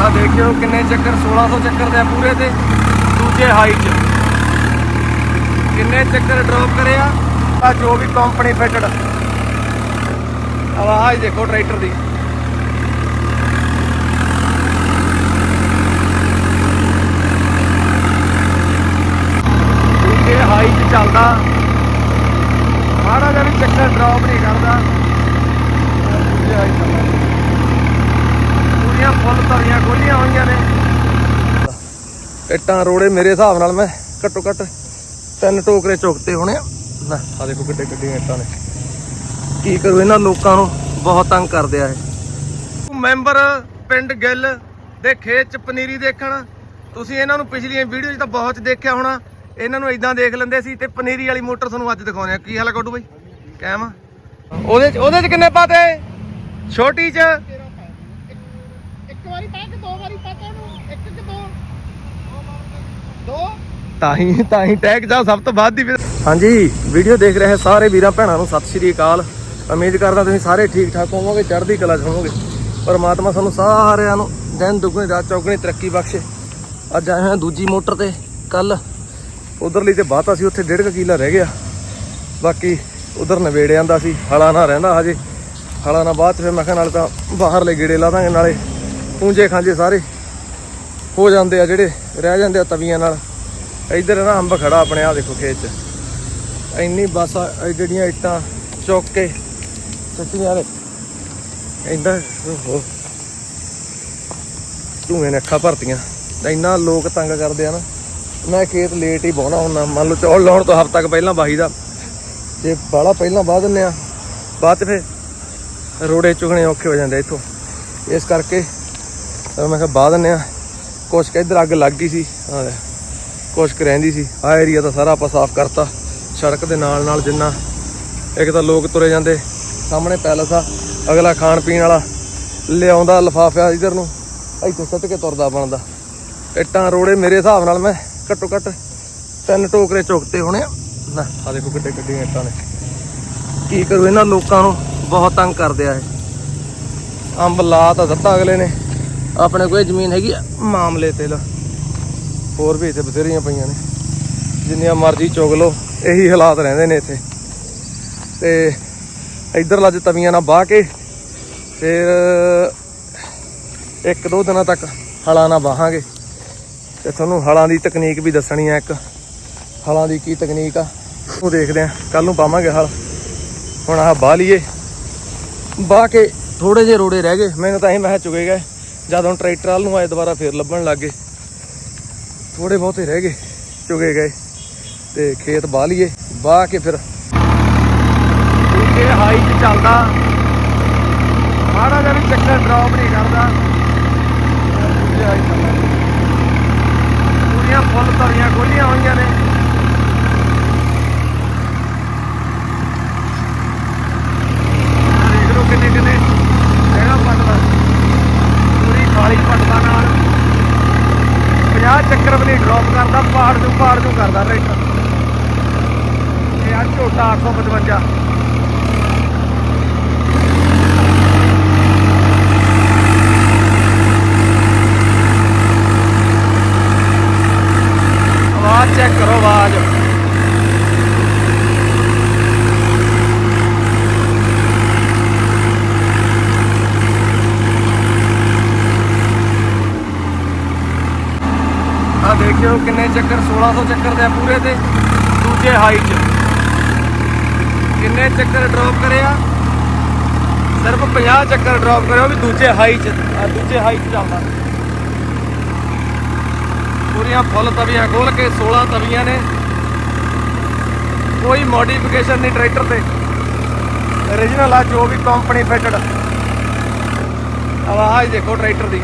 ਆ ਦੇਖਿਓ ਕਿੰਨੇ ਚੱਕਰ 1600 ਚੱਕਰ ਦੇ ਪੂਰੇ ਤੇ, ਦੂਜੇ ਹਾਈ ਚ। ਕਿੰਨੇ ਚੱਕਰ ਡ੍ਰੌਪ ਕਰਿਆ ਆ? ਜੋ ਵੀ ਕੰਪਨੀ ਫਿਟਡ ਆਵਾਜ਼ ਦੇਖੋ ਟਰੈਕਟਰ ਦੀ। ਦੂਜੇ ਹਾਈ ਚ ਚੱਲਦਾ। ਮਾੜਾ ਜਿਹਾ ਵੀ ਚੱਕਰ ਡ੍ਰੌਪ ਨਹੀਂ ਕਰਦਾ। ਦੂਜੇ ਹਾਈ ਚੱਲਦਾ। ਪੂਰੀਆਂ ਫੁੱਲ ਤਵੀਆਂ ਖੋਲੀਆਂ ਹੋਈਆਂ ਨੇ। ਇੱਟਾਂ ਰੋੜੇ ਮੇਰੇ ਹਿਸਾਬ ਨਾਲ ਮੈਂ ਘੱਟੋ ਘੱਟ ਤਿੰਨ ਟੋਕਰੇ ਚੁੱਕਤੇ ਹੋਣੇ ਆ। ਆ ਦੇਖੋ ਕਿੱਡੇ ਕਿੱਡੀਆਂ ਇੱਟਾਂ ਨੇ। ਕੀ ਕਰੂ ਇਹਨਾਂ ਲੋਕਾਂ ਨੂੰ? ਬਹੁਤ ਤੰਗ ਕਰਦੇ ਆ ਇਹ। ਮੈਂਬਰ ਪਿੰਡ ਗਿੱਲ ਦੇ ਖੇਤ ਚ ਪਨੀਰੀ ਦੇਖਣ। ਤੁਸੀਂ ਇਹਨਾਂ ਨੂੰ ਪਿਛਲੀਆਂ ਵੀਡੀਓ 'ਚ ਤਾਂ ਬਹੁਤ ਦੇਖਿਆ ਹੋਣਾ। ਇਹਨਾਂ ਨੂੰ ਇਦਾਂ ਦੇਖ ਲੈਂਦੇ ਸੀ ਤੇ ਪਨੀਰੀ ਵਾਲੀ ਮੋਟਰ ਤੁਹਾਨੂੰ ਅੱਜ ਦਿਖਾਉਂਦੇ ਆ। ਕੀ ਹਾਲ ਹੈ ਕੋਟੂ ਬਾਈ? ਕਾਇਮ ਉਹਦੇ ਚ ਉਹਦੇ ਚ ਕਿੰਨੇ ਪਾਤੇ? ਛੋਟੀ ਚ ਇੱਕ ਵਾਰੀ ਪਾ ਕੇ ਦੋ ਵਾਰੀ ਪਾ ਕੇ ਉਹਨੂੰ ਇੱਕ ਕਿ ਦੋ ਦੋ ਤਾਂ ਹੀ ਤਾਂ ਹੀ ਟੈਗ ਜਾ ਸਭ ਤੋਂ ਵੱਧ ਦੀ ਹਾਂਜੀ ਵੀਡੀਓ ਦੇਖ ਰਹੇ ਸਾਰੇ ਵੀਰਾਂ ਭੈਣਾਂ ਨੂੰ, ਸਤਿ ਸ਼੍ਰੀ ਅਕਾਲ। ਉਮੀਦ ਕਰਦਾ ਤੁਸੀਂ ਸਾਰੇ ਠੀਕ ਠਾਕ ਹੋਵੋਗੇ, ਚੜ੍ਹਦੀ ਕਲਾ 'ਚ ਹੋਵੋਗੇ। ਪਰਮਾਤਮਾ ਸਾਨੂੰ ਸਾਰਿਆਂ ਨੂੰ ਦਿਨ ਦੁੱਗਣੀ, ਰਾਤ ਚੌਗਣੀ ਤਰੱਕੀ ਬਖਸ਼ੇ। ਅੱਜ ਆਏ ਹਾਂ ਦੂਜੀ ਮੋਟਰ ਤੇ ਕੱਲ ਉਧਰਲੀ ਤੇ ਬਾਤਾ ਸੀ, ਉੱਥੇ ਡੇਢ ਕੁ ਕਿੱਲਾ ਰਹਿ ਗਿਆ। ਬਾਕੀ ਉਧਰ ਨਵੇੜੇ ਆਂਦਾ ਸੀ, ਹਲਾ ਨਾ ਰਹਿੰਦਾ ਹਜੇ। ਹਲਾ ਨਾ ਬਾਅਦ 'ਚ ਫਿਰ ਮੈਂ ਕਿਹਾ ਨਾਲ ਤਾਂ ਬਾਹਰਲੇ ਗੇੜੇ ਲਾ ਦਾਂਗੇ, ਨਾਲੇ ਪੂੰਜੇ ਖਾਂਜੇ ਸਾਰੇ। ਹੋ ਜਾਂਦੇ ਆ ਜਿਹੜੇ, ਰਹਿ ਜਾਂਦੇ ਆ ਤਵੀਆਂ ਨਾਲ। ਇੱਧਰ ਨਾ ਅੰਬ ਖੜਾ ਆਪਣੇ ਆ ਦੇਖੋ ਖੇਤ 'ਚ। ਇੰਨੀ ਬਸ ਆ, ਇਹ ਜਿਹੜੀਆਂ ਇੱਟਾਂ ਚੁੱਕ ਕੇ ਸੱਚੀਆਂ ਨੇ। ਇੰਦਾ ਓਹੋ। ਧੂਏ ਨੇ ਅੱਖਾਂ ਭਰਤੀਆਂ। ਇੰਨਾ ਲੋਕ ਤੰਗ ਕਰਦੇ ਆ ਨਾ। ਮੈਂ ਖੇਤ ਲੇਟ ਹੀ ਬਾਉਣਾ ਹੁੰਦਾ। ਮੰਨ ਲਓ ਚੌਲ ਲਾਉਣ ਤੋਂ ਹਫ਼ਤਾ ਕੁ ਪਹਿਲਾਂ ਬਾਹੀ ਦਾ। ਜੇ ਬਾਲਾ ਪਹਿਲਾਂ ਬਾਹ ਦਿੰਨੇ ਆ, ਬਾਅਦ ਚ ਫਿਰ ਰੋੜੇ ਚੁਗਣੇ ਔਖੇ ਹੋ ਜਾਂਦੇ ਇੱਥੋਂ। ਇਸ ਕਰਕੇ ਮੈਂ ਕਿਹਾ ਬਾਹ ਦਿੰਨੇ ਆ। ਕੁਛ ਕੁ ਇੱਧਰ ਅੱਗ ਲੱਗ ਗਈ ਸੀ। ਆਹ ਕੁਸ਼ਕ ਰਹਿੰਦੀ ਸੀ। ਆ ਏਰੀਆ ਤਾਂ ਸਾਰਾ ਆਪਾਂ ਸਾਫ਼ ਕਰਤਾ। ਸੜਕ ਦੇ ਨਾਲ ਨਾਲ ਜਿੰਨਾ ਇੱਕ ਤਾਂ ਲੋਕ ਤੁਰੇ ਜਾਂਦੇ। ਸਾਹਮਣੇ ਪੈਲਸ ਆ। ਅਗਲਾ ਖਾਣ ਪੀਣ ਵਾਲਾ ਲਿਆਉਂਦਾ ਲਫਾਫਾ ਇਧਰ ਨੂੰ। ਇੱਥੇ ਸੁੱਟ ਕੇ ਤੁਰਦਾ ਬਣਦਾ। ਇੱਟਾਂ ਰੋੜੇ ਮੇਰੇ ਹਿਸਾਬ ਨਾਲ ਮੈਂ ਘੱਟੋ ਘੱਟ ਤਿੰਨ ਟੋਕਰੇ ਚੁੱਕਤੇ ਹੋਣੇ ਆ। ਆ ਦੇਖੋ ਕਿੱਡੇ ਕਿੱਡੀਆਂ ਇੱਟਾਂ ਨੇ। ਕੀ ਕਰੂ ਇਹਨਾਂ ਲੋਕਾਂ ਨੂੰ? ਬਹੁਤ ਤੰਗ ਕਰਦੇ ਆ ਇਹ। ਅੰਬ ਲਾ ਤਾਂ ਦਿੱਤਾ ਅਗਲੇ ਨੇ। ਆਪਣੇ ਕੋਲ ਇਹ ਜ਼ਮੀਨ ਹੈਗੀ ਮਾਮਲੇ ਤੇ ਲਾ। ਹੋਰ ਵੀ ਇੱਥੇ ਬਥੇਰੀਆਂ ਪਈਆਂ ਨੇ। ਜਿੰਨੀਆਂ ਮਰਜ਼ੀ ਚੁਗ ਲਓ, ਇਹੀ ਹਾਲਾਤ ਰਹਿੰਦੇ ਨੇ ਇੱਥੇ। ਤੇ ਇਧਰ ਲੱਜ ਤਵੀਆਂ ਨਾਲ ਬਾਹ ਕੇ, ਫਿਰ ਇੱਕ ਦੋ ਦਿਨਾਂ ਤੱਕ ਹਲਾਂ ਨਾਲ ਬਾਹਾਂਗੇ। ਤੇ ਤੁਹਾਨੂੰ ਹਲਾਂ ਦੀ ਤਕਨੀਕ ਵੀ ਦੱਸਣੀ ਆ ਇੱਕ। ਹਲਾਂ ਦੀ ਕੀ ਤਕਨੀਕ ਆ, ਉਹ ਦੇਖਦੇ ਆ। ਕੱਲ ਨੂੰ ਪਾਵਾਂਗੇ ਹਲ। ਹੁਣ ਆਹ ਬਾਹ ਲਈਏ। ਬਾਹ ਕੇ ਥੋੜੇ ਜਿਹੇ ਰੋੜੇ ਰਹਿ ਗਏ। ਮੈਨੂੰ ਤਾਂ ਇਹ, ਮੈਂ ਚੁਗੇ ਗਏ। ਜਦ ਹੁਣ ਟਰੈਕਟਰ ਵਾਲ ਨੂੰ ਆਏ, ਦੁਬਾਰਾ ਫੇਰ ਲੱਭਣ ਲੱਗ ਗਏ। ਥੋੜੇ ਬਹੁਤੇ ਰਹਿ ਗਏ, ਚੁਗੇ ਗਏ ਤੇ ਖੇਤ ਬਾਹ ਲਈਏ, ਬਾਹ ਕੇ ਫਿਰ ਦੂਜੇ ਹਾਈ ਚ ਚੱਲਦਾ। ਮਾੜਾ ਵੀ ਚੱਕਰ ਡ੍ਰੌਪ ਨਹੀਂ ਕਰਦਾ। ਪੂਰੀਆਂ ਫੁੱਲ ਤਰੀਆਂ ਖੋਲੀਆਂ ਹੋਈਆਂ ਨੇ ਆਹ ਦੇਖ ਲਓ ਕਿੰਨੇ ਕਿੰਨੇ ਜਗ੍ਹਾ ਪੱਟਦਾ ਪੂਰੀ ਖਾਲੀ ਪੱਟਦਾ ਨਾਲ 50 ਚੱਕਰ ਵੀ ਨਹੀਂ ਡ੍ਰੌਪ ਕਰਦਾ ਪਹਾੜ ਨੂੰ ਪਹਾੜ ਨੂੰ ਕਰਦਾ ਟਰੈਕਟਰ ਇਹ ਆ 855 ਆਵਾਜ਼ ਚੈੱਕ ਕਰੋ ਆਵਾਜ਼। ਆ ਦੇਖਿਓ ਕਿੰਨੇ ਚੱਕਰ 1600 ਚੱਕਰ ਦੇ ਪੂਰੇ ਤੇ, ਦੂਜੇ ਹਾਈ ਚ। ਕਿੰਨੇ ਚੱਕਰ ਡ੍ਰੌਪ ਕਰਿਆ ਸਿਰਫ 50 ਚੱਕਰ ਡ੍ਰੌਪ ਕਰਿਆ ਵੀ ਦੂਜੇ ਹਾਈ ਚ ਦੂਜੇ ਹਾਈ ਚ ਚੱਲਦਾ। ਪੂਰੀਆਂ ਫੁੱਲ ਤਵੀਆਂ ਖੋਲ ਕੇ 16 ਤਵੀਆਂ ਨੇ। ਕੋਈ ਮੋਡੀਫਿਕੇਸ਼ਨ ਨਹੀਂ ਟਰੈਕਟਰ ਤੇ। Origignal ਆ, ਜੋ ਵੀ ਕੰਪਨੀ ਫਿਟਡ ਆਵਾਜ਼ ਦੇਖੋ ਟਰੈਕਟਰ ਦੀ।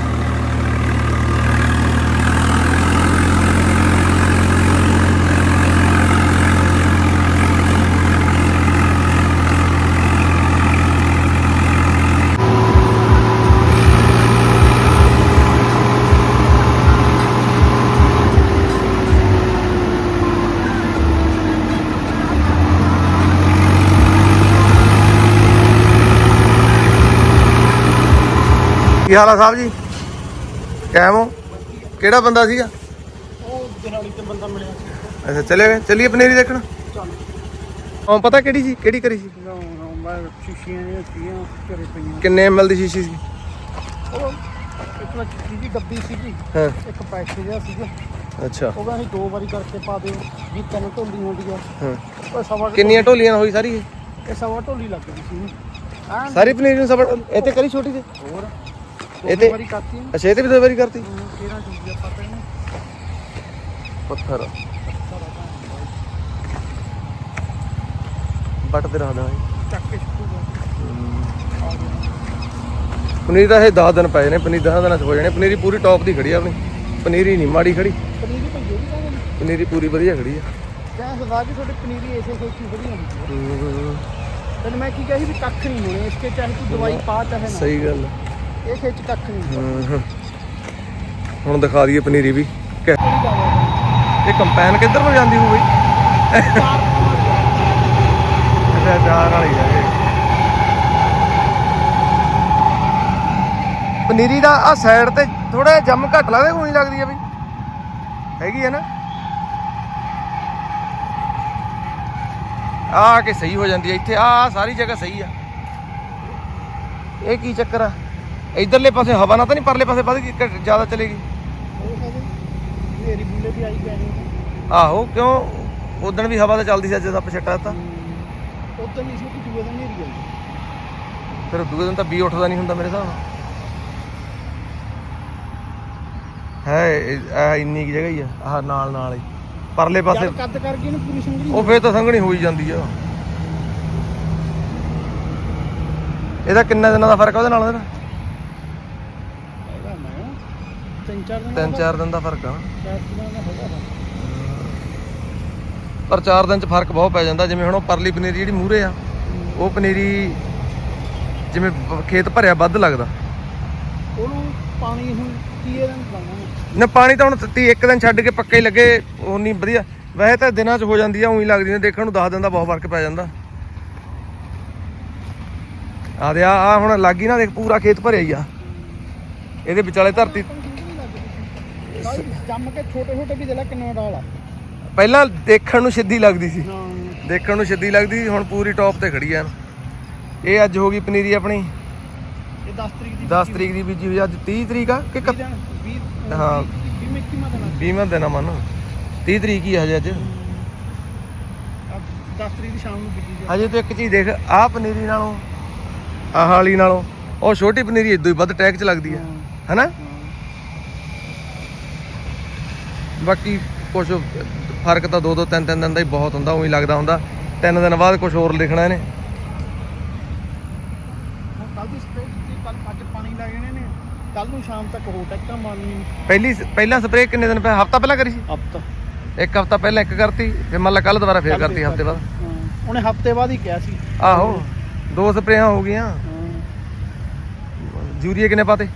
ਕੀ ਹਾਲ ਆ ਸਾਹਿਬ ਜੀ? ਕਾਇਮ ਹੋ? ਕਿਹੜਾ ਬੰਦਾ ਸੀਗਾ? ਉਹ ਦਿਹਾੜੀ ਤੇ ਬੰਦਾ ਮਿਲਿਆ ਅੱਛਾ ਚਲੇ ਗਏ? ਚਲਿਏ ਪਨੀਰੀ ਦੇਖਣ? ਚੱਲ। ਹਾਂ ਪਤਾ ਕਿਹੜੀ ਸੀ? ਕਿਹੜੀ ਕਰੀ ਸੀ? ਨਾ ਨਾ ਮੈਂ ਸ਼ੀਸ਼ੀਆਂ ਨੇ ਪੀਆਂ ਘਰੇ ਪਈਆਂ। ਕਿੰਨੇ ਐਮਐਲ ਦੀ ਸ਼ੀਸ਼ੀ ਸੀ? ਉਹ ਇੱਕ ਨਾ ਚਿੱਟੀ ਦੀ ਡੱਬੀ ਸੀਗੀ ਹਾਂ। ਇੱਕ ਪੈਸੇ ਜਿਹਾ ਸੀਗਾ। ਅੱਛਾ। ਉਹ ਕਹਿੰਦੇ ਦੋ ਵਾਰੀ ਕਰਕੇ ਪਾ ਦਿਓ ਵੀ ਤਿੰਨ ਢੋਲੀ ਹੁੰਦੀ ਆ। ਹਾਂ। ਉਹ ਸਵਾ ਕਿੰਨੀਆਂ ਢੋਲੀਆਂ ਹੋਈ ਸਾਰੀ ਇਹ? ਇਹ ਸਵਾ ਢੋਲੀ ਲੱਗ ਗਈ ਸੀ। ਹਾਂ ਸਾਰੀ ਪਨੀਰੀ ਨੂੰ ਸਭ ਇੱਥੇ ਕਰੀ ਛੋਟੀ ਤੇ ਹੋਰ? ਇਹ ਦੋ ਤੇ- ਵਾਰੀ ਕਰਤੀ ਨਾ ਅੱਛਾ ਇਹ ਤੇ ਵੀ ਦੋ ਵਾਰੀ ਕਰਤੀ? ਕਿਹੜਾ ਪੱਥਰ। ਬੱਟ ਤੇ ਰੱਖਦਾ ਚੱਕ ਕੇ ਪਨੀਰ ਦਾ ਇਹ 10 ਦਿਨ ਪਏ ਨੇ ਪਨੀਰ 10 ਦਿਨਾਂ ਚ ਹੋ ਜਾਣੇ। ਪਨੀਰੀ ਪੂਰੀ ਟੌਪ ਦੀ ਖੜੀ ਆ ਆਪਣੀ। ਪਨੀਰੀ ਨਹੀਂ ਮਾੜੀ ਖੜੀ। ਪਨੀਰੀ ਕਹਿੰਦੇ ਪੂਰੀ ਵਧੀਆ ਖੜੀ ਆ। ਜੀ ਤੁਹਾਡੀ ਪਨੀਰੀ ਐਸੇ ਸੋਚੀ ਵਧੀਆ ਹੁੰਦੀ ਹੈ। ਤੈਨੂੰ ਮੈਂ ਕੀ ਕਿਹਾ ਵੀ ਕੱਖ ਨਹੀਂ ਹੋਣੇ ਇਸਕੇ ਚਾਹੇ ਤੂੰ ਦਵਾਈ ਪਾ ਚਾਹੇ ਨਾ ਸਹੀ ਗੱਲ ਇਹ ਖੇਚ ਕੱਖ ਨਹੀਂ। ਹਮ, ਹੁਣ ਦਿਖਾ ਦਈਏ ਪਨੀਰੀ ਵੀ। ਕਿ- ਇਹ ਕੰਪੈਨ ਕਿੱਧਰ ਨੂੰ ਜਾਂਦੀ ਹੋਊ ਬਈ? ਅੱਛਾ ਚਾਰ ਵਾਲੀ ਆ ਇਹ। ਪਨੀਰੀ ਦਾ ਆ ਸਾਈਡ ਤੇ ਥੋੜਾ ਜੰਮ ਘੱਟ ਲੱਗਦਾ ਕੋਈ ਲੱਗਦੀ ਆ ਬਈ। ਹੈਗੀ ਆ ਨਾ? ਆ ਕੇ ਸਹੀ ਹੋ ਜਾਂਦੀ ਹੈ ਇੱਥੇ ਆ ਸਾਰੀ ਜਗ੍ਹਾ ਸਹੀ ਆ। ਇਹ ਕੀ ਚੱਕਰ ਆ? ਇਧਰਲੇ ਪਾਸੇ ਹਵਾ ਨਾ ਤਾਂ ਨਹੀਂ ਪਰਲੇ ਪਾਸੇ ਵੱਧ ਗਈ ਘੱਟ- ਜ਼ਿਆਦਾ ਚਲੇਗੀ। ਮੇਰੀ ਬੁੱਲੇ ਵੀ ਆਈ ਪੈਣੀ ਆਹੋ ਕਿਉਂ? ਉਦੋਂ ਵੀ ਹਵਾ ਤਾਂ ਚੱਲਦੀ ਸੀ ਅੱਜ ਦਾ ਪਛਟਾ ਤਾਂ ਉਦੋਂ ਨਹੀਂ ਸੀ ਕਿ ਦੂਏ ਦਿਨ ਨੇਰੀ ਆਈ। ਫਿਰ ਦੂਏ ਦਿਨ ਤਾਂ ਬੀ ਉੱਠਦਾ ਨਹੀਂ ਹੁੰਦਾ ਮੇਰੇ ਹਿਸਾਬ ਨਾਲ। ਹੈ ਇਹ- ਇਹ ਇੰਨੀ ਕੀ ਜਗ੍ਹਾ ਹੀ ਆ ਆਹ ਨਾਲ ਨਾਲ ਹੀ। ਪਰਲੇ ਪਾਸੇ ਜਦ ਕੱਦ ਕਰ ਗਈ ਨਾ ਪੂਰੀ ਸੰਗਰੀ ਉਹ ਫੇਰ ਤਾਂ ਸੰਘਣੀ ਹੋਈ ਜਾਂਦੀ ਆ। ਇਹਦਾ ਕਿੰਨੇ ਦਿਨਾਂ ਦਾ ਫ਼ਰਕ ਆ ਉਹਦੇ ਨਾਲ ਇਹਦਾ ਹੈਗਾ ਮੈਂ ਤਿੰਨ ਚਾਰ ਦਿਨ ਤਿੰਨ ਚਾਰ ਦਿਨ ਦਾ ਫ਼ਰਕ ਆ। ਪਰ ਚਾਰ ਦਿਨ ਚ ਫ਼ਰਕ ਬਹੁਤ ਪੈ ਜਾਂਦਾ। ਜਿਵੇਂ ਹੁਣ ਉਹ ਪਰਲੀ ਪਨੀਰੀ ਜਿਹੜੀ ਮੂਹਰੇ ਆ ਉਹ ਪਨੀਰੀ ਜਿਵੇਂ ਬ- ਖੇਤ ਭਰਿਆ ਵੱਧ ਲੱਗਦਾ। ਉਹਨੂੰ ਪਾਣੀ ਹੁਣ ਕੀਏ ਦਿਨ ਨਾ ਪਾਣੀ ਤਾਂ ਹੁਣ ਤੀ ਇੱਕ ਦਿਨ ਛੱਡ ਕੇ ਪੱਕੇ ਹੀ ਲੱਗੇ ਉਨੀ ਵਧੀਆ। ਵੈਸੇ ਤਾਂ ਦਿਨਾਂ 'ਚ ਹੋ ਜਾਂਦੀ ਆ ਉਹੀ ਲੱਗਦੀ ਨੇ ਦੇਖਣ ਨੂੰ 10 ਦਿਨ ਦਾ ਬਹੁਤ ਫ਼ਰਕ ਪੈ ਜਾਂਦਾ। ਆ ਦੇ ਆ ਆ ਹੁਣ ਲੱਗੀ ਨਾ ਦੇਖ ਪੂਰਾ ਖੇਤ ਭਰਿਆ ਹੀ ਆ। ਇਹਦੇ ਵਿਚਾਲੇ ਧਰਤੀ ਜੰਮ ਕੇ ਛੋਟੇ ਛੋਟੇ ਵੀ ਦੇ ਲੈ ਕਿੰਨਾ ਡਾਲ ਆ। ਪਹਿਲਾਂ ਦੇਖਣ ਨੂੰ ਸਿੱਧੀ ਲੱਗਦੀ ਸੀ। ਦੇਖਣ ਨੂੰ ਸਿੱਧੀ ਲੱਗਦੀ ਸੀ ਹੁਣ ਪੂਰੀ ਟੌਪ ਤੇ ਖੜੀ ਆ ਇਹ ਅੱਜ ਹੋ ਗਈ ਪਨੀਰੀ ਆਪਣੀ। ਇਹ 10 ਤਰੀਕ ਦੀ 10 ਤਰੀਕ ਦੀ ਬੀਜੀ ਹੋਈ ਅੱਜ 30 ਤਰੀਕ ਆ ਕਿ 20 ਦਿਨ 20 ਹਾਂ। 20 ਮਿੱਕੀ ਮਾ ਦੇਣਾ। 20ਵਾਂ ਦਿਨ ਆ ਮਨ 30 ਤਰੀਕ ਹੀ ਆ ਹਜੇ ਅੱਜ। 10 ਤਰੀਕ ਦੀ ਸ਼ਾਮ ਨੂੰ ਬੀਜੀ ਹਜੇ ਤੂੰ ਇੱਕ ਚੀਜ਼ ਦੇਖ ਆਹ ਪਨੀਰੀ ਨਾਲੋਂ ਆਹ ਵਾਲੀ ਨਾਲੋਂ ਉਹ ਛੋਟੀ ਪਨੀਰੀ ਇਦੋਂ ਹੀ ਵੱਧ ਟੈਕ 'ਚ ਲੱਗਦੀ ਆ। ਹੈਨਾ? ਬਾਕੀ ਕੁਝ ਫ਼ਰਕ ਤਾਂ ਦੋ ਦੋ ਤਿੰਨ ਤਿੰਨ ਦਿਨ ਦਾ ਹੀ ਬਹੁਤ ਹੁੰਦਾ ਉਹੀ ਲੱਗਦਾ ਹੁੰਦਾ। ਤਿੰਨ ਦਿਨ ਬਾਅਦ ਕੁਝ ਹੋਰ ਲਿਖਣਾ ਇਹਨੇ। ਕੱਲ ਦੀ ਸਪਰੇਅ ਕੀਤੀ ਕੱਲ ਅੱਜ ਪਾਣੀ ਲੱਗ ਜਾਣੇ ਨੇ। ਕੱਲ ਨੂੰ ਸ਼ਾਮ ਤੱਕ ਹੋ ਟੱਕਾ ਮਾਰਨੀ ਪਹਿਲੀ ਪਹਿਲਾਂ ਸਪਰੇਅ ਕਿੰਨੇ ਦਿਨ ਪਹਿਲਾਂ ਹਫਤਾ ਪਹਿਲਾਂ ਕਰੀ ਸੀ? ਹਫਤਾ। ਇੱਕ ਹਫਤਾ ਪਹਿਲਾਂ ਇੱਕ ਕਰਤੀ ਫਿਰ ਮੰਨ ਲਾ ਕੱਲ ਦੁਬਾਰਾ ਫੇਰ ਕਰਤੀ ਹਫ਼ਤੇ ਬਾਅਦ। ਉਹਨੇ ਹਫ਼ਤੇ ਬਾਅਦ ਹੀ ਕਿਹਾ ਸੀ। ਆਹੋ ਦੋ ਸਪਰੇਆਂ ਹੋ ਗਈਆਂ। ਯੂਰੀਆ ਕਿੰਨੇ ਪਾਤੇ?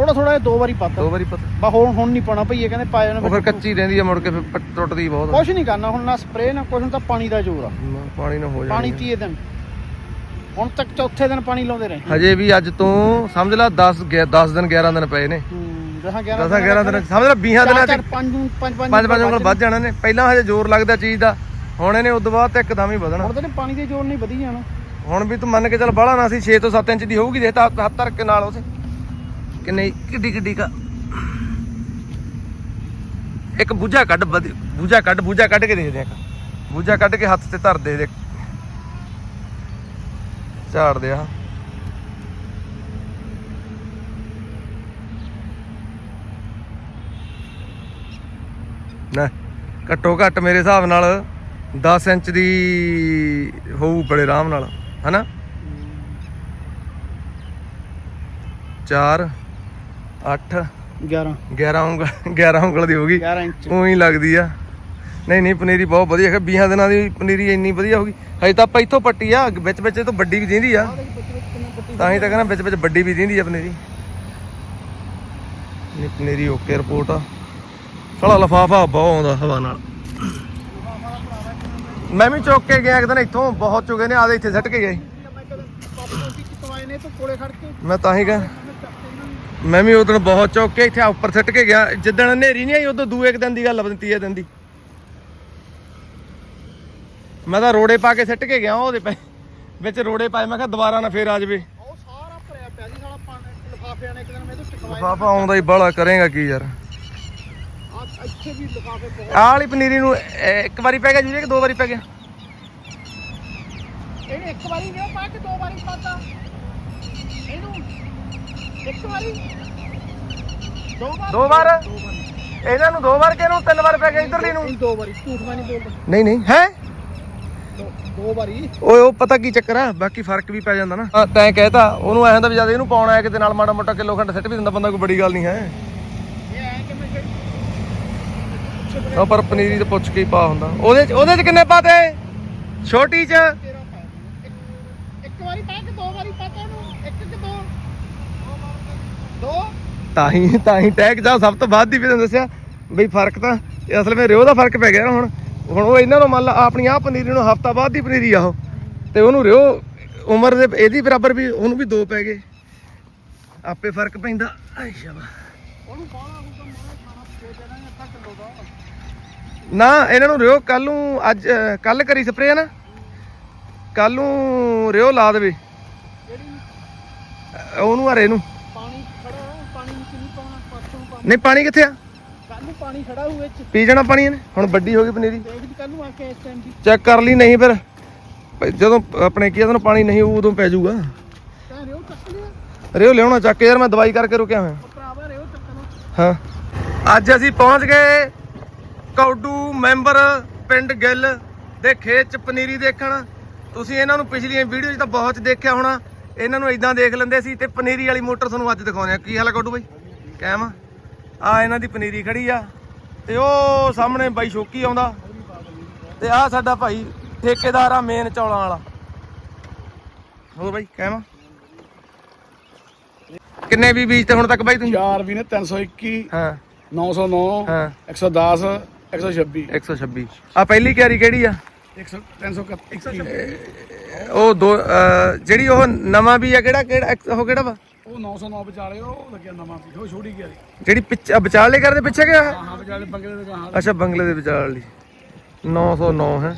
ਥੋੜਾ ਥੋੜਾ ਦੋ ਵਾਰੀ ਪਾਤਾ। ਦੋ ਵਾਰੀ ਪਤਾ। ਬਾ ਹੁਣ ਹੁਣ ਨਹੀਂ ਪਾਣਾ ਭਈ ਇਹ ਕਹਿੰਦੇ ਪਾਇਆ ਨਾ ਉਹ ਫਿਰ ਕੱਚੀ ਰਹਿੰਦੀ ਆ ਮੁੜ ਕੇ ਫਿਰ ਟੁੱਟਦੀ ਬਹੁਤ ਕੁਝ ਨਹੀਂ ਕਰਨਾ ਹੁਣ ਨਾ ਸਪਰੇਅ ਨਾ ਕੁਝ ਹੁਣ ਤਾਂ ਪਾਣੀ ਦਾ ਜ਼ੋਰ ਆ। ਨਾ, ਪਾਣੀ ਨਾ ਹੋ ਪਾਣੀ ਜਾਣੀ 30 ਦਿਨ। ਹੁਣ ਤੱਕ ਚੌਥੇ ਦਿਨ ਪਾਣੀ ਲਾਉਂਦੇ ਰਹੇ। ਹਜੇ ਵੀ ਅੱਜ ਤੋਂ ਸਮਝ ਲਾ 10 10 ਦਿਨ 11 ਦਿਨ ਪਏ ਨੇ। ਹੂੰ 10 11 10 11 ਦਿਨ ਸਮਝ ਲਾ 20 ਦਿਨਾਂ ਚ 5 5 ਪੰਜ ਪੰਜ ਉਂਗਲ ਵੱਧ ਜਾਣਾ ਨੇ। ਪਹਿਲਾਂ ਹਜੇ ਜ਼ੋਰ ਲੱਗਦਾ ਚੀਜ਼ ਦਾ ਹੁਣ ਇਹਨੇ ਉਦੋਂ ਬਾਅਦ ਤੇ ਇੱਕਦਮ ਹੀ ਵਧਣਾ। ਹੁਣ ਤਾਂ ਇਹਨੇ ਪਾਣੀ ਦੇ ਜ਼ੋਰ ਨਹੀਂ ਵਧੀ ਜਾਣਾ। ਹੁਣ ਵੀ ਤੂੰ ਮੰਨ ਕੇ ਚੱਲ ਬਾਹਲਾ ਨਾ ਸੀ 6 ਤੋਂ 7 ਇੰਚ ਦੀ ਹੋਊਗੀ ਦੇਖ ਤਾਂ ਹੱਥ ਧਰ ਕੇ ਨਾਲ ਉਸੇ ਕਿੰਨੇ ਕਿੱਡੀ ਕਿੱਡੀ ਕਾ ਇੱਕ ਬੂਝਾ ਕੱਢ ਬੂਝਾ ਕੱਢ ਬੂਝਾ ਕੱਢ ਕੇ ਦੇਖਦੇ ਆ ਬੂਝਾ ਕੱਢ ਕੇ ਹੱਥ ਤੇ ਧਰ ਦੇ ਦੇ। ਝਾੜ ਦੇ ਆ। ਨਾ ਘੱਟੋ ਘੱਟ ਮੇਰੇ ਹਿਸਾਬ ਨਾਲ 10 ਇੰਚ ਦੀ ਹੋਊ ਬੜੇ ਆਰਾਮ ਨਾਲ, ਹਨਾ? 4 8 11 11 ਉਂਗਲ 11 ਉਂਗਲ ਦੀ ਹੋਗੀ 11 ਇੰਚ। ਉਹੀ ਲੱਗਦੀ ਆ। ਨਹੀਂ ਨਹੀਂ ਪਨੀਰੀ ਬਹੁਤ ਵਧੀਆ ਹੈ 20 ਦਿਨਾਂ ਦੀ ਪਨੀਰੀ ਇੰਨੀ ਵਧੀਆ ਹੋਗੀ ਹਜੇ ਤਾਂ ਆਪਾਂ ਇੱਥੋਂ ਪੱਟੀ ਆ। ਵਿੱਚ ਵਿੱਚ ਇਹ ਤੋਂ ਵੱਡੀ ਵੀ ਦਿੰਦੀ ਆ। ਤਾਂ ਹੀ ਤਾਂ ਕਹਿੰਦਾ ਵਿੱਚ ਵਿੱਚ ਵੱਡੀ ਵੀ ਦਿੰਦੀ ਆ ਪਨੀਰੀ। ਨਹੀਂ ਪਨੀਰੀ ਓਕੇ ਰਿਪੋਰਟ ਆ। ਸਾਲਾ ਲਫਾਫਾ ਬਹੁਤ ਆਉਂਦਾ ਹਵਾ ਨਾਲ। ਮੈਂ ਵੀ ਚੁੱਕ ਕੇ ਗਿਆ ਇੱਕ ਦਿਨ ਇੱਥੋਂ। ਬਹੁਤ ਚੁਗੇ ਨੇ ਆਦੇ ਇੱਥੇ ਸੱਟ ਕੇ ਗਏ। ਨੇ ਮੈਂ ਤਾਂ ਹੀ ਕਹਾਂ। ਮੈਂ ਵੀ ਉਦੋਂ ਬਹੁਤ ਚੌਕ ਕੇ ਇੱਥੇ ਉੱਪਰ ਸਿੱਟ ਕੇ ਗਿਆ। ਜਿੱਦਣ ਹਨੇਰੀ ਨਹੀਂ ਆਈ ਉਦੋਂ ਦੂਏ ਇੱਕ ਦਿਨ ਦੀ ਗੱਲ ਬੰਤੀ ਹੈ ਦਿਨ ਦੀ। ਮੈਂ ਤਾਂ ਰੋੜੇ ਪਾ ਕੇ ਸਿੱਟ ਕੇ ਗਿਆ ਉਹਦੇ ਪੈ ਵਿੱਚ ਰੋੜੇ ਪਾਏ ਮੈਂ ਕਿਹਾ ਦੁਬਾਰਾ ਨਾ ਫੇਰ ਆ ਜਾਵੇ। ਉਹ ਸਾਰਾ ਭਰਿਆ ਪਿਆ ਸੀ ਸਾਲਾ ਪਾਣੀ ਲਿਫਾਫਿਆਂ ਨੇ ਇੱਕ ਦਿਨ ਤੋਂ ਟਿਕਵਾਏ ਬਾਬਾ ਆਉਂਦਾ ਹੀ ਬਾਲਾ ਕਰੇਗਾ ਕੀ ਯਾਰ। ਆ ਇੱਥੇ ਵੀ ਲਿਫਾਫੇ ਬਹੁਤ ਆਹ ਵਾਲੀ ਪਨੀਰੀ ਨੂੰ ਇੱਕ ਵਾਰੀ ਪੈ ਗਿਆ ਜੀ ਕਿ ਦੋ ਵਾਰੀ ਪੈ ਗਿਆ? ਇਹਨੇ ਇੱਕ ਵਾਰੀ ਨਹੀਂ ਪਾ ਕੇ ਦੋ ਵਾਰੀ ਪਾਤਾ। ਇਹਨੂੰ ਇੱਕ ਵਾਰੀ। ਦੋ ਵਾਰ। ਦੋ ਇਹਨਾਂ ਨੂੰ ਦੋ ਵਾਰ ਕਿ ਇਹਨੂੰ ਤਿੰਨ ਵਾਰ ਪੈ ਗਿਆ ਇਧਰਲੀ ਨੂੰ। ਦੋ ਵਾਰੀ। ਝੂਠ ਮੈਂ ਨਹੀਂ ਬੋਲਦਾ। ਨਹੀਂ ਨਹੀਂ ਹੈ? ਦੋ- ਵਾਰੀ। ਓਏ ਉਹ ਪਤਾ ਕੀ ਚੱਕਰ ਆ? ਬਾਕੀ ਫ਼ਰਕ ਵੀ ਪੈ ਜਾਂਦਾ ਨਾ। ਤੈਂ ਕਹਿਤਾ ਉਹਨੂੰ ਐਂ ਹੁੰਦਾ ਵੀ ਜਦ ਇਹਨੂੰ ਪਾਉਣਾ ਹੈ ਕਿਤੇ ਨਾਲ ਮਾੜਾ ਮੋਟਾ ਕਿਲੋ ਖੰਡ ਸਿੱਟ ਵੀ ਦਿੰਦਾ ਬੰਦਾ ਕੋਈ ਬੜੀ ਗੱਲ ਨਹੀਂ ਹੈ? ਉਹ ਪਰ ਪਨੀਰੀ ਤੇ ਪੁੱਛ ਕੇ ਹੀ ਪਾ ਹੁੰਦਾ। ਉਹਦੇ ਚ ਉਹਦੇ ਚ ਕਿੰਨੇ ਪਾਤੇ? ਛੋਟੀ ਚ ਤੇਰਾ ਪਾ ਇੱਕ- ਇੱਕ ਵਾਰੀ ਪਾ ਕੇ ਦੋ ਵਾਰੀ ਪਾਤਾ ਉਹਨੂੰ ਇੱਕ ਕਿ ਦੋ ਦੋ ਤਾਂ ਹੀ ਤਾਂ ਹੀ ਟੈਗ ਜਾ, ਸਭ ਤੋਂ ਬਾਅਦ ਦੀ ਵੀ ਤੈਨੂੰ ਦੱਸਿਆ ਬਈ ਫ਼ਰਕ ਤਾਂ ਅਸਲ ਵਿੱਚ ਰਿਓ ਦਾ ਫ਼ਰਕ ਪੈ ਗਿਆ ਹੁਣ। ਹੁਣ ਉਹ ਇਹਨਾਂ ਨੂੰ ਮੰਨ ਲਾ, ਆਪਣੀ ਆਹ ਪਨੀਰੀ ਨੂੰ ਹਫਤਾ ਬਾਅਦ ਦੀ ਪਨੀਰੀ ਆ ਉਹ। ਤੇ ਉਹਨੂੰ ਰਿਓ, ਉਮਰ ਦੇ, ਇਹਦੀ ਬਰਾਬਰ ਵੀ, ਉਹਨੂੰ ਵੀ ਦੋ ਪੈ ਗਏ। ਆਪੇ ਫ਼ਰਕ ਪੈਂਦਾ। ਅੱਛਾ ਵਾ ਉਹਨੂੰ ਬਾਹਲਾ ਹੋਊਗਾ ਮਾਰਾ ਖਾਣਾ ਦੇ ਦੇਣਾ ਅੱਧਾ ਕਿਲੋ ਦਾ ਨਾ, ਇਹਨਾਂ ਨੂੰ ਰਿਓ ਕੱਲ ਨੂੰ ਅੱਜ ਕੱਲ ਕਰੀ ਸਪਰੇਅ ਨਾ? ਕੱਲ ਨੂੰ ਰਿਓ ਲਾ ਦੇਵੇ। ਜਿਹੜੀ ਅਹ ਉਹਨੂੰ ਹਰੇ ਨੂੰ। ਨਹੀਂ ਪਾਣੀ ਕਿੱਥੇ ਆ? ਕੱਲ ਨੂੰ ਪਾਣੀ ਖੜਾ ਹੋਵੇ ਚ ਪੀ ਜਾਣਾ ਪਾਣੀ ਇਹਨੇ? ਹੁਣ ਵੱਡੀ ਹੋ ਗਈ ਪਨੀਰੀ। ਦੇਖ ਲਈ ਕੱਲ ਨੂੰ ਆ ਕੇ ਇਸ ਟਾਈਮ ਦੀ ਚੈੱਕ ਕਰ ਲਈ ਨਹੀਂ ਫਿਰ। ਜਦੋਂ ਆਪਣੇ ਕੀ ਜਦੋਂ ਪਾਣੀ ਨਹੀਂ ਹੋਊ ਉਦੋਂ ਪੈ ਜਾਊਗਾ। ਤਾਂ ਰਿਓ ਚੱਕ ਲਿਆ। ਰਿਓ ਲਿਆਉਣਾ ਚੱਕ ਯਾਰ ਮੈਂ ਦਵਾਈ ਕਰਕੇ ਰੁਕਿਆ ਹੋਇਆ। ਭਰਾਵਾ ਰਿਓ ਹਾਂ। ਅੱਜ ਅਸੀਂ ਪਹੁੰਚ ਗਏ ਕੌਡੂ ਮੈਂਬਰ ਪਿੰਡ ਗਿੱਲ ਦੇ ਖੇਤ ਚ ਪਨੀਰੀ ਦੇਖਣ। ਤੁਸੀਂ ਇਹਨਾਂ ਨੂੰ ਪਿਛਲੀਆਂ ਵੀਡੀਓ 'ਚ ਤਾਂ ਬਹੁਤ ਦੇਖਿਆ ਹੋਣਾ। ਇਹਨਾਂ ਨੂੰ ਇਦਾਂ ਦੇਖ ਲੈਂਦੇ ਸੀ ਤੇ ਪਨੀਰੀ ਵਾਲੀ ਮੋਟਰ ਤੁਹਾਨੂੰ ਅੱਜ ਦਿਖਾਉਂਦੇ ਆ ਕੀ ਹਾਲ ਆ ਕੌਡੂ ਬਾਈ? ਕਾਇਮ ਆ? ਆਹ ਇਹਨਾਂ ਦੀ ਪਨੀਰੀ ਖੜੀ ਆ ਤੇ ਉਹ ਸਾਹਮਣੇ ਬਾਈ ਸ਼ੋਕੀ ਆਉਂਦਾ ਤੇ ਆਹ ਸਾਡਾ ਭਾਈ ਠੇਕੇਦਾਰ ਆ ਮੇਨ ਚੌਲਾਂ ਵਾਲਾ। ਹੋਰ ਬਾਈ ਆ ਕਿੰਨੇ ਵੀ ਬੀਜ ਤੇ ਹੁਣ ਤੱਕ ਬਾਈ ਤੁਸੀਂ? ਚਾਰ ਵੀ ਨੇ 321 ਹਾਂ। 909 ਹਾਂ। 110 126 126 ਆ ਪਹਿਲੀ ਕਿਆਰੀ ਕਿਹੜੀ ਆ? 100 321 ਉਹ ਦੋ ਜਿਹੜੀ ਉਹ ਨਵਾਂ ਵੀ ਆ ਕਿਹੜਾ ਕਿਹੜਾ ਉਹ ਕਿਹੜਾ ਵਾ? ਉਹ 909 ਵਿਚਾਲੇ ਉਹ ਲੱਗਿਆ ਨਵਾਂ ਵੀ ਉਹ ਛੋਟੀ ਗਿਆ ਜਿਹੜੀ ਪਿੱਛੇ ਵਿਚਾਲੇ ਕਰਦੇ ਪਿੱਛੇ ਗਿਆ ਹਾਂ ਹਾਂ ਵਿਚਾਲੇ ਬੰਗਲੇ ਦੇ ਗਾਹਾਂ ਅੱਛਾ ਬੰਗਲੇ ਦੇ ਵਿਚਾਲੇ 909 ਹੈ।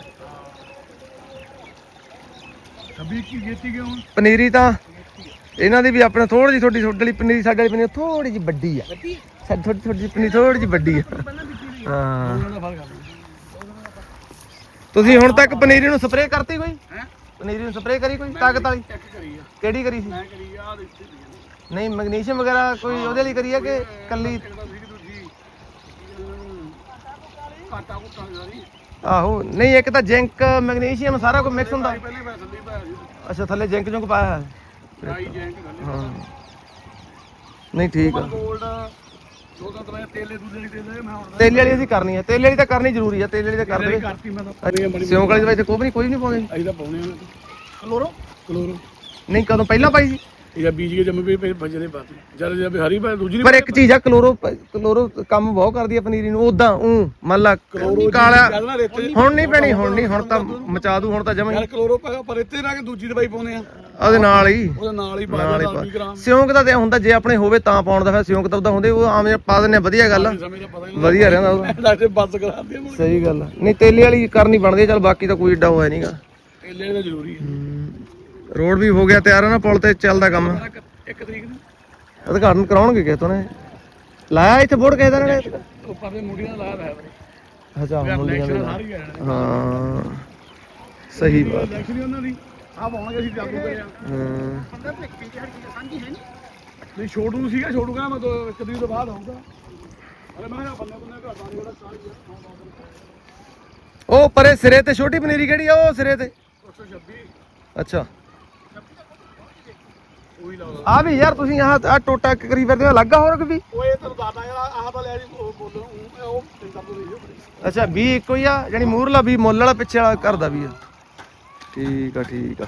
ਛੱਬੀ ਕੀ ਗੇਤੀ ਗਏ ਹੁਣ? ਪਨੀਰੀ ਤਾਂ ਇਹਨਾਂ ਦੀ ਵੀ ਆਪਣੇ ਥੋੜੀ ਜਿਹੀ ਤੁਹਾਡੀ ਤੁਹਾਡੇ ਲਈ ਪਨੀਰੀ ਸਾਡੇ ਵਾਲੀ ਪਨੀਰੀ ਥੋੜੀ ਜਿਹੀ ਵੱਡੀ ਆ। ਸਾਡੀ ਥੋੜੀ ਥੋੜੀ ਜਿਹੀ ਪਨੀਰੀ ਥੋੜੀ ਜਿਹੀ ਵੱਡੀ ਆ। ਹਾਂ। ਉਹਨਾਂ ਦਾ ਫ਼ਰਕ ਆ ਤੁਸੀਂ ਹੁਣ ਤੱਕ ਪਨੀਰੀ ਨੂੰ ਸਪਰੇਅ ਕਰਤੀ ਕੋਈ? ਹੈ? ਪਨੀਰੀ ਨੂੰ ਸਪਰੇਅ ਕਰੀ ਕੋਈ ਤਾਕਤ ਵਾਲੀ? ਚੈੱਕ ਕਰੀ ਆ। ਕਿਹੜੀ ਕਰੀ ਸੀ? ਮੈਂ ਕਰੀ ਆ ਦੇ ਇੱਥੇ ਦੀ ਨਹੀਂ ਮੈਗਨੀਸ਼ੀਅਮ ਵਗੈਰਾ ਕੋਈ ਉਹਦੇ ਲਈ ਕਰੀ ਆ ਕਿ ਕੱਲੀ ਸਾਰੀ ਆਹੋ ਨਹੀਂ ਇੱਕ ਤਾਂ ਜ਼ਿੰਕ ਮੈਗਨੀਸ਼ੀਅਮ ਸਾਰਾ ਕੁਝ ਮਿਕਸ ਹੁੰਦਾ। ਪਹਿਲੇ ਮੈਂ ਥੱਲੇ ਪਾਇਆ ਸੀ। ਅੱਛਾ ਥੱਲੇ ਜ਼ਿੰਕ ਜੁੰਕ ਪਾਇਆ ਹੈ ਡਰਾਈ ਜੈਂਕ ਥੱਲੇ ਹਾਂ। ਨਹੀਂ ਠੀਕ ਆ। ਗੋਲਡ ਦੋ ਤਾਂ ਤਰ੍ਹਾਂ ਦੇ ਤੇਲੇ ਦੂਜੇ ਦੇ ਦੇ ਮੈਂ ਹੁਣ ਤੇਲੇ ਵਾਲੀ ਅਸੀਂ ਕਰਨੀ ਆ। ਤੇਲੇ ਵਾਲੀ ਤਾਂ ਕਰਨੀ ਜ਼ਰੂਰੀ ਆ ਤੇਲੇ ਵਾਲੀ ਤਾਂ ਕਰ ਤੇਰੇ ਦੇ ਕਰਤੀ ਮੈਂ ਤਾਂ। ਪਾਉਣੀ ਆ ਮਣੀ ਸਿਉਂਕ ਵਾਲੀ ਤੇ ਕੋਈ ਵੀ ਨਹੀਂ ਕੋਈ ਨਹੀਂ ਪਾਉਂਦੇ। ਅਸੀਂ ਤਾਂ ਪਾਉਣੇ ਆ ਕਲੋਰੋ? ਕਲੋਰੋ। ਨਹੀਂ ਕਦੋਂ ਪਹਿਲਾਂ ਪਾਈ ਸੀ? ਇਹ ਬੀਜ ਕੇ ਜੰਮੇ ਪਏ ਬਜਰੇ ਪਾਤੇ ਜਦ ਜਦ ਹਰੀ ਪਾ ਦੂਜੀ ਨੇ ਪਰ ਇੱਕ ਚੀਜ਼ ਆ ਕਲੋਰੋ ਕਲੋਰੋ ਕੰਮ ਬਹੁਤ ਕਰਦੀ ਆ ਪਨੀਰੀ ਨੂੰ ਉਦਾਂ ਉਹ ਮੰਨ ਲਾ ਕਾਲਾ। ਜਦ ਨਾ ਰੇਤੇ। ਹੁਣ ਨਹੀਂ ਪੈਣੀ ਹੁਣ ਨਹੀਂ ਹੁਣ ਤਾਂ ਮਚਾ ਦੂ ਹੁਣ ਤਾਂ ਜਮਾ ਯਾਰ ਕਲੋਰੋ ਪਾ ਪਰ ਇੱਥੇ ਨਾ ਕੇ ਦੂਜੀ ਦਵਾਈ ਪਾਉਨੇ ਆ। ਉਹਦੇ ਨਾਲ ਹੀ। ਉਹਦੇ ਨਾਲ ਹੀ ਪਾ ਨਾਲ ਹੀ ਦੇ ਪਾ। 20 ਗ੍ਰਾਮ ਸਿਉਂਕ ਦਾ ਤੇ ਹੁੰਦਾ ਜੇ ਆਪਣੇ ਹੋਵੇ ਤਾਂ ਪਾਉਣ ਦਾ ਫਿਰ ਸਿਉਂਕ ਤਾਂ ਉਹਦਾ ਹੁੰਦੇ ਉਹ ਆਮ ਜਿਹਾ ਪਾ ਦਿੰਦੇ ਆ ਵਧੀਆ ਗੱਲ ਆ। ਸਮੇਂ ਦਾ ਪਤਾ ਹੀ ਵਧੀਆ ਰਹਿੰਦਾ ਉਹਦਾ ਨਹੀਂ ਲੱਗਦੇ ਬੱਸ ਕਰਾਉਂਦੇ ਮੁੜ ਸਹੀ ਗੱਲ ਆ। ਨਹੀਂ ਤੇਲੇ ਵਾਲੀ ਕਰਨੀ ਬਣਦੀ ਆ ਚਲ ਬਾਕੀ ਤਾਂ ਕੋਈ ਏਡਾ ਹੋਇਆ ਨਹੀਂਗਾ ਤੇਲੇ ਦਾ ਜ਼ਰੂਰੀ ਹੈ। ਰੋਡ ਵੀ ਹੋ ਗਿਆ ਤਿਆਰ ਆ ਨਾ ਪੁਲ ਤੇ ਚੱਲਦਾ ਕੰਮ। ਇੱਕ ਤਰੀਕ ਨੂੰ। ਉਦਘਾਟਨ ਕਰਾਉਣਗੇ ਕਿਸ ਤੋਂ ਨੇ? ਲਾਇਆ ਇੱਥੇ ਬੋਰਡ ਕਿਸ ਦਾ ਨੇ? ਉਹ ਮੁੰਡੀਆਂ ਲਾਇਆ ਹੋਇਆ ਵੀਰੇ ਅੱਛਾ ਮੁੰਡੀਆਂ ਦੇ ਹਾਂ। ਸਹੀ ਬਾਤ। ਇਲੈਕਸ਼ਨ ਹੀ ਉਹਨਾਂ ਦੀ। ਆ ਪਾਉਣਗੇ ਅਸੀਂ ਜਾਗੂ ਕਰੇ ਆ। ਹਾਂ। ਬੰਦਾ ਭੇਕੀ ਦੀ ਹੜੀ ਸਾਂਝੀ ਹੈ ਨਹੀਂ ਨਹੀਂ ਛੋਟੂ ਸੀਗਾ ਛੋਟੂ ਕਹਿੰਦਾ ਮੈਂ ਤਾਂ ਇੱਕ ਤਰੀਕ ਤੋਂ ਬਾਅਦ ਆਊਗਾ। ਅਰੇ ਮੈਂ ਕਿਹਾ ਬੰਦੇ ਬੰਦੇ ਘਰ ਦਾ ਜਿਹੜਾ ਸਾਰੀ ਉਹ ਪਰੇ ਸਿਰੇ ਤੇ ਛੋਟੀ ਪਨੀਰੀ ਕਿਹੜੀ ਆ ਉਹ ਸਿਰੇ ਤੇ? 126 ਅੱਛਾ। ਉਹੀ ਲਾਉਂਦਾ ਆ ਵੀ ਯਾਰ ਤੁਸੀਂ ਆਹ ਆ ਟੋਟਾ ਕਰੀ ਫਿਰਦੇ ਹੋ ਲੱਗਾ ਹੋਰ ਕੋਈ ਵੀ? ਉਹ ਇਹ ਤੁਹਾਨੂੰ ਦੱਸਦਾ ਯਾਰ ਆਹ ਤਾਂ ਲੈ ਜੀ ਉਹ ਬੋਲੋ ਉਹ- ਤਿੰਨ ਤੋਂ ਦੇਖਿਓ ਅੱਛਾ ਵੀ ਇੱਕੋ ਹੀ ਆ ਜਾਨੀ ਮੂਰਲਾ ਵੀ ਮੁੱਲ ਵਾਲਾ ਪਿੱਛੇ ਵਾਲਾ ਘਰ ਦਾ ਵੀ ਆ। ਠੀਕ ਆ ਠੀਕ ਆ।